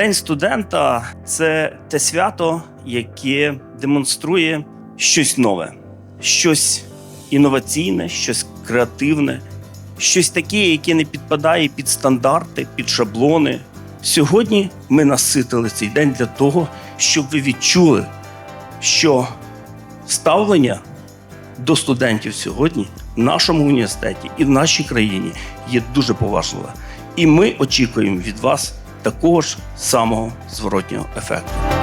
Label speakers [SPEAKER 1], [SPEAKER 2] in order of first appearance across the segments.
[SPEAKER 1] День студента це те свято, яке демонструє щось нове, щось інноваційне, щось креативне, щось таке, яке не підпадає під стандарти, під шаблони. Сьогодні ми наситили цей день для того, щоб ви відчули, що ставлення до студентів сьогодні в нашому університеті і в нашій країні є дуже поважливе. І ми очікуємо від вас такого ж самого зворотнього ефекту.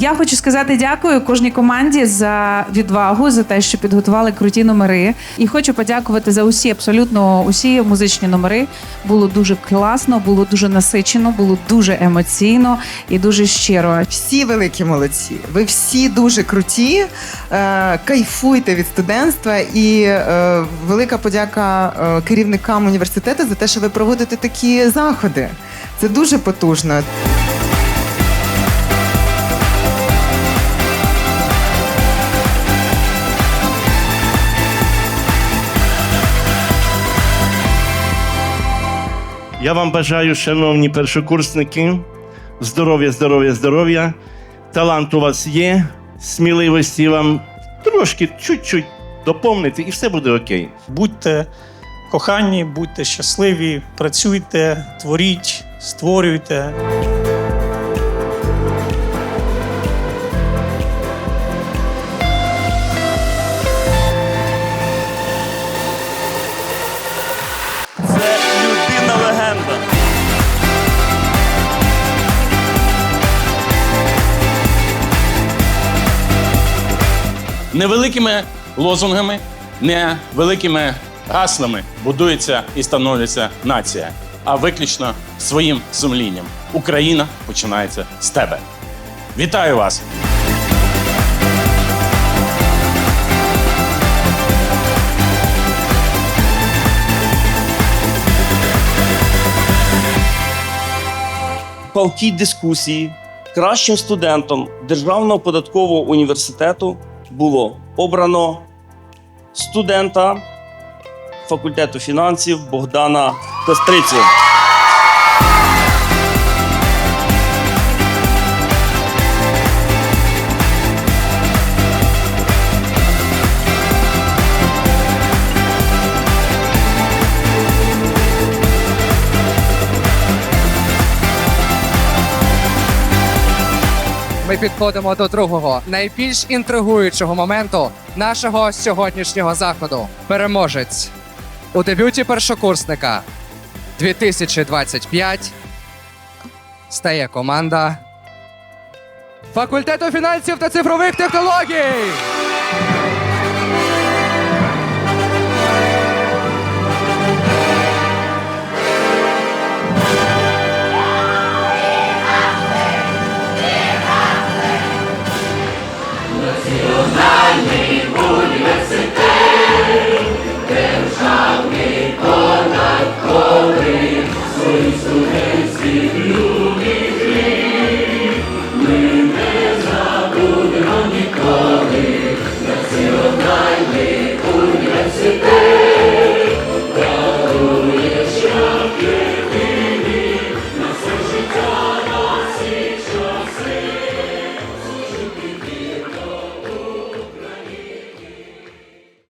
[SPEAKER 2] Я хочу сказати дякую кожній команді за відвагу, за те, що підготували круті номери. І хочу подякувати за усі, абсолютно усі музичні номери. Було дуже класно, було дуже насичено, було дуже емоційно і дуже щиро.
[SPEAKER 3] Всі великі молодці. Ви всі дуже круті. Е, кайфуйте від студентства. І е, велика подяка е, керівникам університету за те, що ви проводите такі заходи. Це дуже потужно.
[SPEAKER 4] Я вам бажаю, шановні першокурсники, здоров'я, здоров'я, здоров'я. Талант у вас є, сміливості вам трошки, чуть-чуть доповнити, і все буде окей.
[SPEAKER 5] Будьте кохані, будьте щасливі, працюйте, творіть, створюйте.
[SPEAKER 6] Невеликими лозунгами, не великими гаслами будується і становиться нація, а виключно своїм сумлінням. Україна починається з тебе. Вітаю вас!
[SPEAKER 1] палкій дискусії кращим студентом Державного податкового університету було обрано студента факультету фінансів Богдана Кострицю.
[SPEAKER 7] Ми підходимо до другого найбільш інтригуючого моменту нашого сьогоднішнього заходу. Переможець у дебюті першокурсника 2025 стає команда факультету фінансів та цифрових технологій.